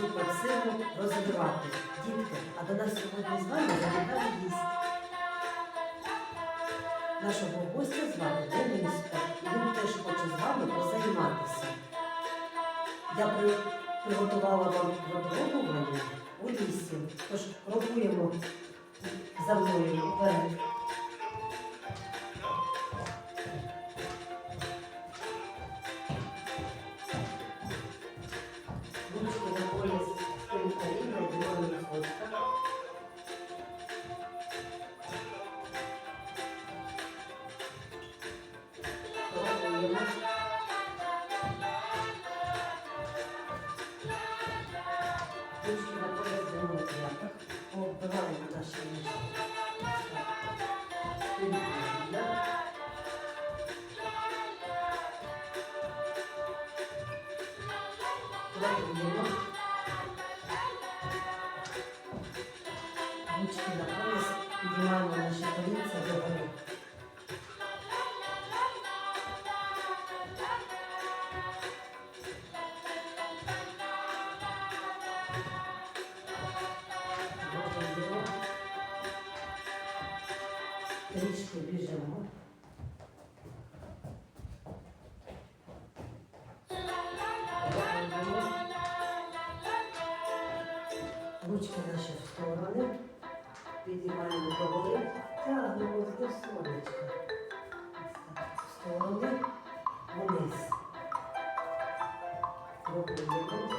суперсилу розвивати. Дітки, а до нас сьогодні з вами завітав гість. Нашого гостя звати Дениска, і він теж хоче з вами позайматися. Я при- приготувала вам випробування у лісі, тож крокуємо за мною вперед. Ручки на пояс діло п'ятах. Оббиваємо наші ніжки. Спинка рівна. Крокуємо. Ручки на пояс, піднімаємо наші колінця догори. Трішки біжимо. Робимо. Ручки наші в сторони. Підіймаємо догори. Тягнемо до сонечка. В сторони. Вниз. Робимо.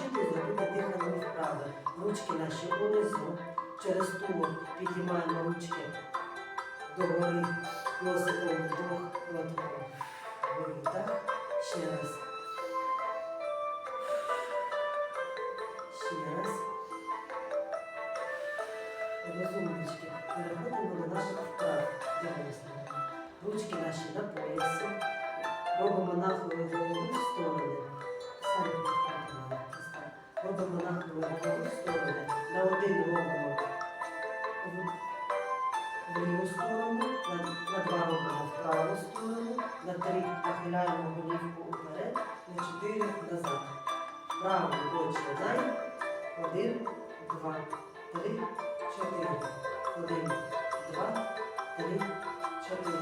І зробити дихальні вправи. Ручки наші унизу. Через тулуб підіймаємо ручки догори носиком вдох. Видих. Ще раз. Один робимо в, ліву сторону, на, на два робимо в праву сторону, на три нахиляємо голівку уперед, на чотири назад. Правий починай. Один, два, три, чотири. Один, два, три, чотири.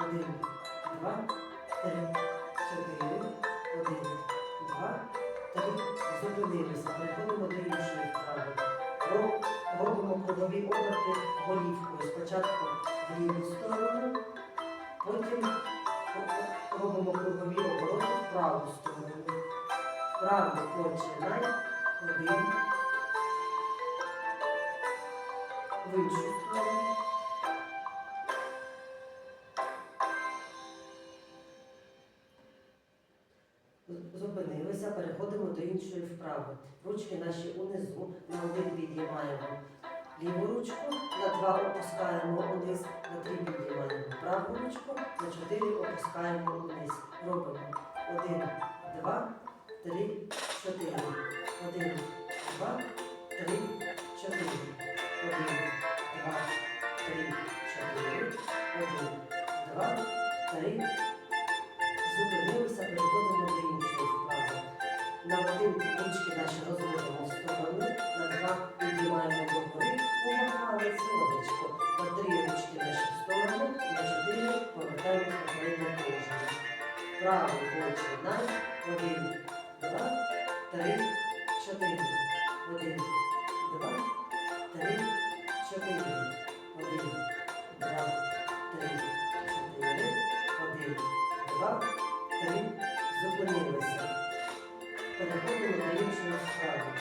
Один, два, три, чотири. Один, два, три. Зупинилися. Переходимо до. Роб- Робимо кругові оберти голівкою. Спочатку в ліву сторону, потім робимо кругові обороти в праву сторону. Праву починай. Один. В іншу сторону. Зупинилися, переходимо до іншої вправи. Ручки наші унизу, на один підіймаємо ліву ручку, на два опускаємо униз, на три підіймаємо праву ручку, на чотири опускаємо униз. Робимо один, два, три, чотири. Один, два, три, чотири. Один, два, три, чотири. Один, два, три. Зупинилися, переходимо до іншої вправи. На один ручки наші розводимо сторони, на два піднімаємо догори, помахали цілочку. На три ручки наші в сторону, на чотири повертаємо в попереднє положення. Правий починай. Один, два, три, чотири. Один, два, три, чотири. Три. Зупинилися. Переходимо до іншої справи.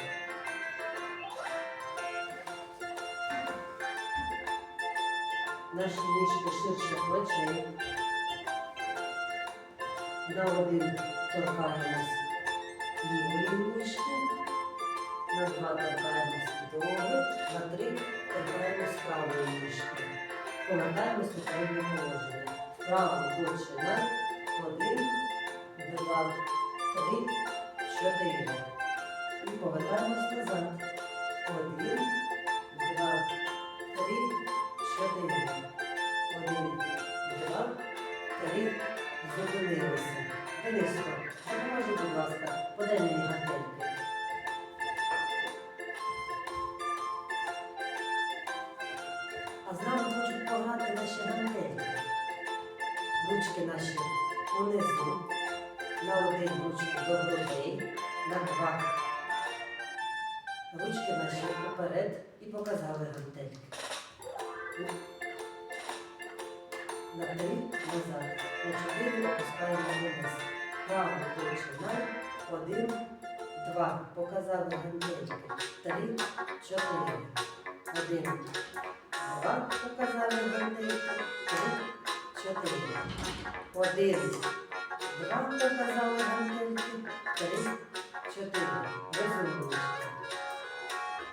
Наші ніжки ширше плечей. На один торкаємось лівої ніжки, на два торкаємось підлоги, на три торкаємось правої ніжки. Повертаємось у переднє положення. Вправо починай. Один, два, три, чотири. І повертаємось назад. Один, два, три, чотири. Один, два, три. Зупинилися. Дениско, допоможи, будь ласка, подай мені гантельки. А з нами хочуть пограти наші гантельки. Ручки наші унизу. На один ручки до грудей, на два. Ручки наші поперед і показали гантельки. На три назад. На чотири опускаємо вниз. Праву починаємо. Один, два. Показали гантельки. Три, чотири. Один, два. Показали гантельки. Три, чотири. Один, два. Показали гантельки. Три, чотири. Розуміло.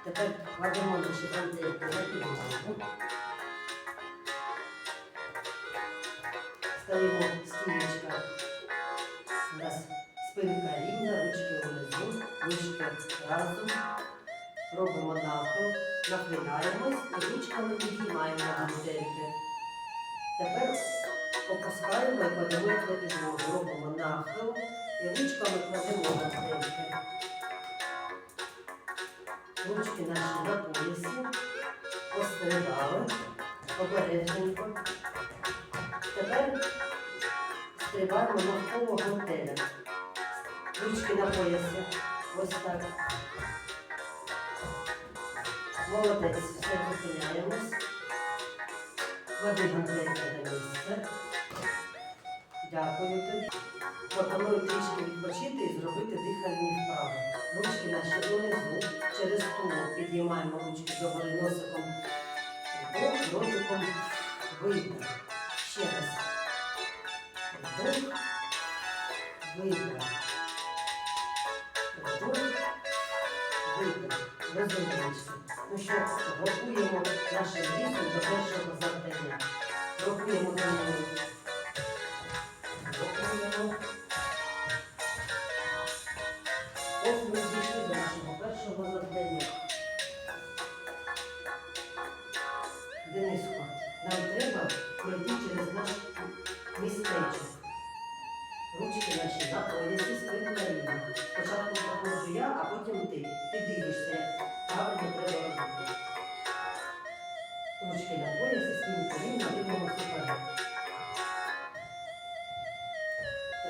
Тепер кладемо наші гантельки на підлогу. Стоїмо стіночка. У нас спинка рівна, ручки внизу, ручки разом. Робимо нахил, нахиляємось і ручками підіймаємо гантельки. Тепер опускаємо і кладемо на підлогу. Робимо нахил і ручками кладемо гантельки. Ручки наші на поясі. Пострибали. Обережненько. Тепер стрибаємо навколо гантеля. Ручки на поясі. Ось так. Молодець, все зупиняємось. Клади гантельки на місце. Дякую тобі. Пропоную трішки відпочити і зробити дихальні вправи. Ручки наші донизу, через тулуб підіймаємо ручки догори носиком. Вдох, ротиком, видих. Ще раз. Вдох, видих. Вдох, видих. Розуміємося. Ну що, рахуємо нашим вісом до першого завдання. Рахуємо за мною. Ось ми дійшли до нашого першого завдання.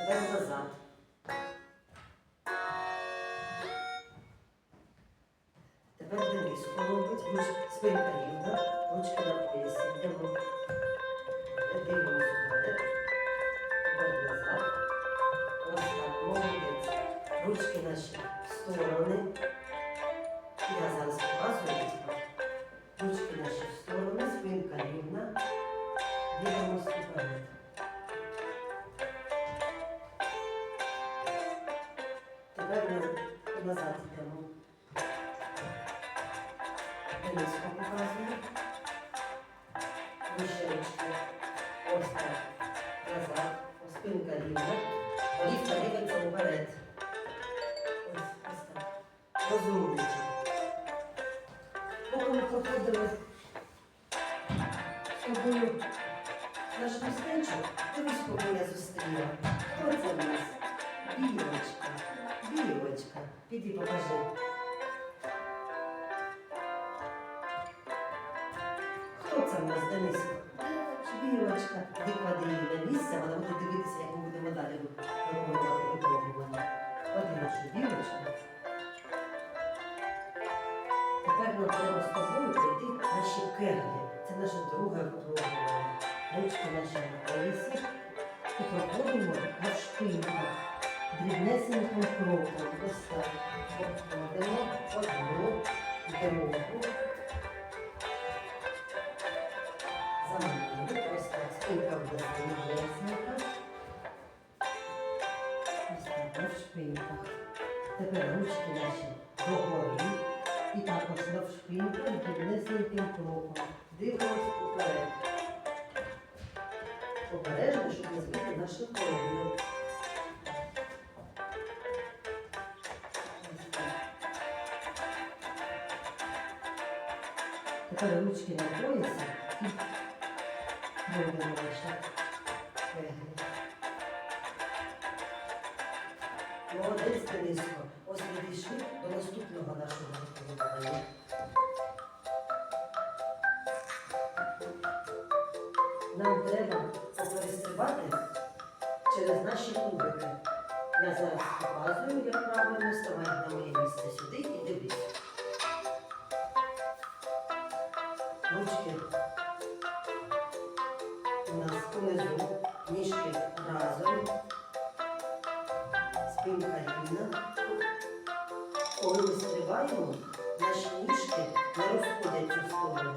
Тепер назад. Тепер Поки ми проходили з тобою наш містечок, дивись, кого я зустріла. Хто це в нас? Білочка. Білочка. Піди покажи. Хто це в нас, Дениско? Білочка. Ти клади її на місце, вона буде дивитися, як ми будемо далі виконувати випробування. Клади нашу білочку. Тепер нам треба з тобою пройти наші кеглі. Це наше друге випробування. Ручки наші на поясі. І проходимо на шпиньках. Дрібнесеньким кроком. Ось так. Обходимо одну, другу. Замовили. Ось так. Спинка буде дрібнесенька. Ось так, на шпиньках. Тепер ручки наші догори. І також лапшпінку низеньким кроком. Дивимось уперед. Обережно, щоб не збити наші колони. Тепер ручки на поясі і робимо лише. Молодець, Дениско. Ось ми дійшли до наступного нашого виконання. Нам треба поперестрибати через наші кубики. Я зараз показую, як правильно ставай на моє місце сюди і дивись. Ручки у нас унизу, ніжки разом, рівна. Коли ми стрибаємо, наші ніжки не розходяться в сторону.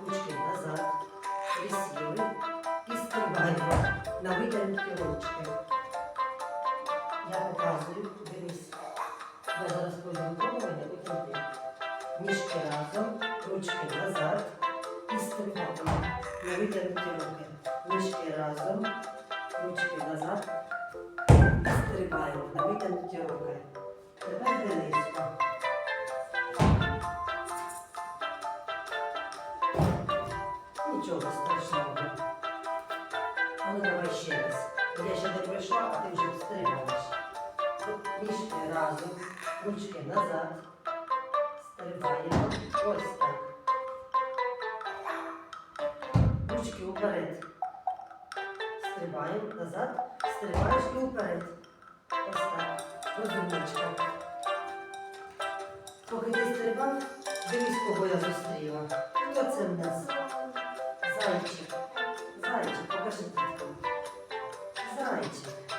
Ручки назад, присіли і стрибаємо на витягнуті ручки. Я показую, дивись. Я зараз випробування, потім ти. Ніжки разом, ручки назад і стрибаємо на витягнуті руки. Ніжки разом, ручки назад стрибаємо на витягнуті руки. Тепер Дениско. Нічого страшного. Ну давай ще раз. Я ще не пройшла, а ти вже стрибаєш. Ніжки разом, ручки назад. Стрибаємо. Ось так. Ручки вперед. Стрибаємо назад. Стрибаєш і вперед. Ось так. Розумничка. Поки ти стрибав, дивись, кого я зустріла. Хто це в нас? Зайчик. Зайчик, покажи дітку. Зайчик.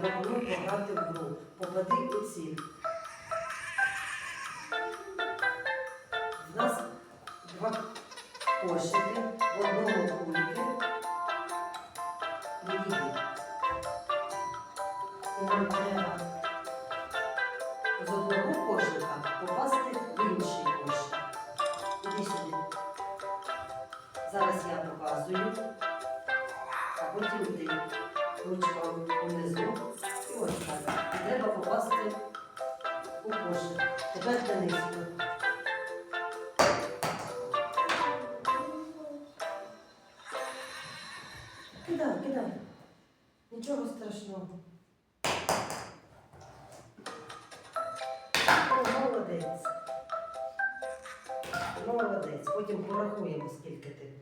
Пропоную пограти в гру. Попади у ціль. У нас два кошики, в одному кульки. І нам Нічого страшного. Молодець. Молодець. Потім порахуємо, скільки ти.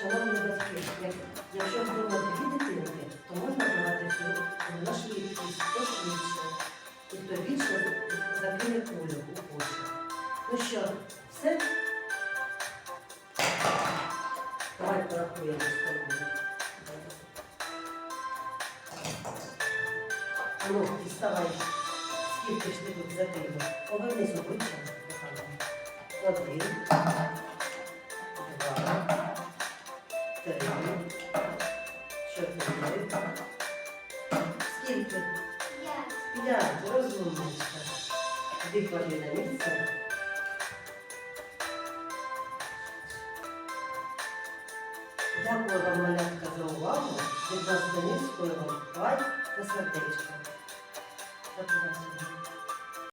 Шановні батьки, як- якщо вдома дві дитинки, то можна брати на швидкість, хто швидше. Хто більше закине кулю у кошик. Ну що, все? Давай порахуємо з тобою. Ну, діставай. Скільки ж ти тут закинув? Повернись обличчям. Один. Іди клади на місце. Дякую вам, малятка, за увагу. Від нас до вам лайк та сердечко. Дякую побачення.